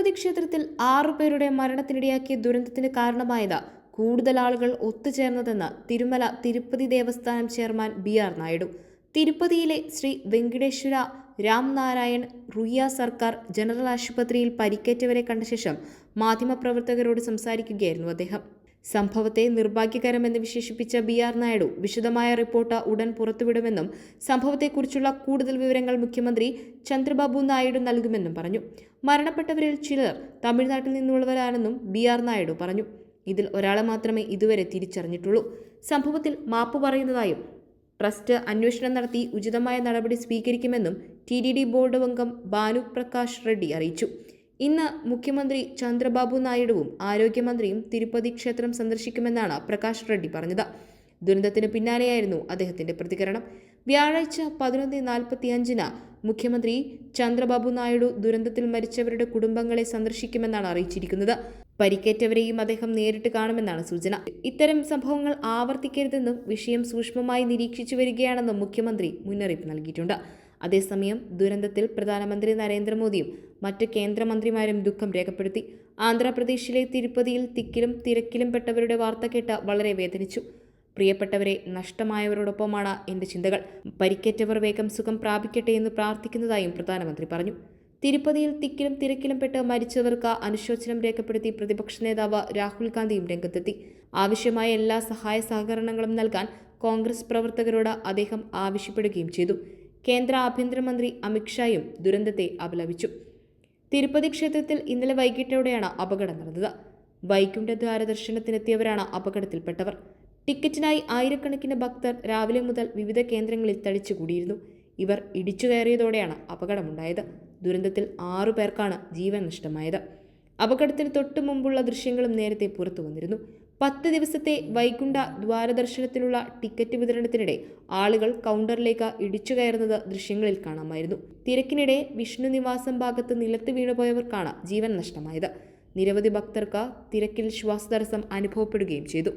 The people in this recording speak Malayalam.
തിരുപ്പതി ക്ഷേത്രത്തിൽ ആറുപേരുടെ മരണത്തിനിടയാക്കിയ ദുരന്തത്തിന് കാരണമായത് കൂടുതൽ ആളുകൾ ഒത്തുചേർന്നതെന്ന് Tirumala Tirupati Devasthanam chairman B R Naidu. തിരുപ്പതിയിലെ Shri Venkateswara Ramnarayan Ruia സർക്കാർ ജനറൽ ആശുപത്രിയിൽ പരിക്കേറ്റവരെ കണ്ട ശേഷം മാധ്യമപ്രവർത്തകരോട് സംസാരിക്കുകയായിരുന്നു അദ്ദേഹം. സംഭവത്തെ നിർഭാഗ്യകരമെന്ന് വിശേഷിപ്പിച്ച ബി ആർ നായിഡു വിശദമായ റിപ്പോർട്ട് ഉടൻ പുറത്തുവിടുമെന്നും സംഭവത്തെക്കുറിച്ചുള്ള കൂടുതൽ വിവരങ്ങൾ മുഖ്യമന്ത്രി ചന്ദ്രബാബു നായിഡു നൽകുമെന്നും പറഞ്ഞു. മരണപ്പെട്ടവരിൽ ചിലർ തമിഴ്നാട്ടിൽ നിന്നുള്ളവരാണെന്നും ബി ആർ നായിഡു പറഞ്ഞു. ഇതിൽ ഒരാളെ മാത്രമേ ഇതുവരെ തിരിച്ചറിഞ്ഞിട്ടുള്ളൂ. സംഭവത്തിൽ മാപ്പ് പറയുന്നതായും ട്രസ്റ്റ് അന്വേഷണം നടത്തി ഉചിതമായ നടപടി സ്വീകരിക്കുമെന്നും ടി ഡി ഡി ബോർഡ് അംഗം ഭാനു പ്രകാശ് റെഡ്ഡി അറിയിച്ചു. ഇന്ന് മുഖ്യമന്ത്രി ചന്ദ്രബാബു നായിഡുവും ആരോഗ്യമന്ത്രിയും തിരുപ്പതി ക്ഷേത്രം സന്ദർശിക്കുമെന്നാണ് പ്രകാശ് റെഡ്ഡി പറഞ്ഞത്. ദുരന്തത്തിന് പിന്നാലെയായിരുന്നു അദ്ദേഹത്തിന്റെ പ്രതികരണം. വ്യാഴാഴ്ച പതിനൊന്ന് നാൽപ്പത്തി അഞ്ചിന് മുഖ്യമന്ത്രി ചന്ദ്രബാബു നായിഡു ദുരന്തത്തിൽ മരിച്ചവരുടെ കുടുംബങ്ങളെ സന്ദർശിക്കുമെന്നാണ് അറിയിച്ചിരിക്കുന്നത്. പരിക്കേറ്റവരെയും അദ്ദേഹം നേരിട്ട് കാണുമെന്നാണ് സൂചന. ഇത്തരം സംഭവങ്ങൾ ആവർത്തിക്കരുതെന്നും വിഷയം സൂക്ഷ്മമായി നിരീക്ഷിച്ചു വരികയാണെന്നും മുഖ്യമന്ത്രി മുന്നറിയിപ്പ് നൽകിയിട്ടുണ്ട്. അതേസമയം ദുരന്തത്തിൽ പ്രധാനമന്ത്രി നരേന്ദ്രമോദിയും മറ്റ് കേന്ദ്രമന്ത്രിമാരും ദുഃഖം രേഖപ്പെടുത്തി. ആന്ധ്രാപ്രദേശിലെ തിരുപ്പതിയിൽ തിക്കിലും തിരക്കിലും പെട്ടവരുടെ വാർത്ത കേട്ട് വളരെ വേദനിച്ചു. പ്രിയപ്പെട്ടവരെ നഷ്ടമായവരോടൊപ്പമാണ് എന്റെ ചിന്തകൾ. പരിക്കേറ്റവർ വേഗം സുഖം പ്രാപിക്കട്ടെ എന്ന് പ്രാർത്ഥിക്കുന്നതായും പ്രധാനമന്ത്രി പറഞ്ഞു. തിരുപ്പതിയിൽ തിക്കിലും തിരക്കിലും പെട്ട് മരിച്ചവർക്ക് അനുശോചനം രേഖപ്പെടുത്തി പ്രതിപക്ഷ നേതാവ് രാഹുൽ ഗാന്ധിയും രംഗത്തെത്തി. ആവശ്യമായ എല്ലാ സഹായ സഹകരണങ്ങളും നൽകാൻ കോൺഗ്രസ് പ്രവർത്തകരോട് അദ്ദേഹം ആവശ്യപ്പെടുകയും ചെയ്തു. കേന്ദ്ര ആഭ്യന്തരമന്ത്രി അമിത്ഷായും ദുരന്തത്തെ അപലപിച്ചു. തിരുപ്പതി ക്ഷേത്രത്തിൽ ഇന്നലെ വൈകിട്ടോടെയാണ് അപകടം നടന്നത്. വൈകുണ്ഠദ്വാര ദർശനത്തിനെത്തിയവരാണ് അപകടത്തിൽപ്പെട്ടവർ. ടിക്കറ്റിനായി ആയിരക്കണക്കിന് ഭക്തർ രാവിലെ മുതൽ വിവിധ കേന്ദ്രങ്ങളിൽ തടിച്ചുകൂടിയിരുന്നു. ഇവർ ഇടിച്ചു കയറിയതോടെയാണ് അപകടമുണ്ടായത്. ദുരന്തത്തിൽ ആറു പേർക്കാണ് ജീവൻ നഷ്ടമായത്. അപകടത്തിന് തൊട്ടു മുമ്പുള്ള ദൃശ്യങ്ങളും നേരത്തെ പുറത്തു വന്നിരുന്നു പത്ത് ദിവസത്തെ വൈകുണ്ഠ ദ്വാരദർശനത്തിനുള്ള ടിക്കറ്റ് വിതരണത്തിനിടെ ആളുകൾ കൗണ്ടറിലേക്ക് ഇടിച്ചു കയറുന്നത് ദൃശ്യങ്ങളിൽ കാണാമായിരുന്നു. തിരക്കിനിടെ വിഷ്ണു നിവാസം ഭാഗത്ത് നിലത്ത് വീണുപോയവർക്കാണ് ജീവൻ നഷ്ടമായത്. നിരവധി ഭക്തർക്ക് തിരക്കിൽ ശ്വാസതടസ്സം അനുഭവപ്പെടുകയും ചെയ്തു.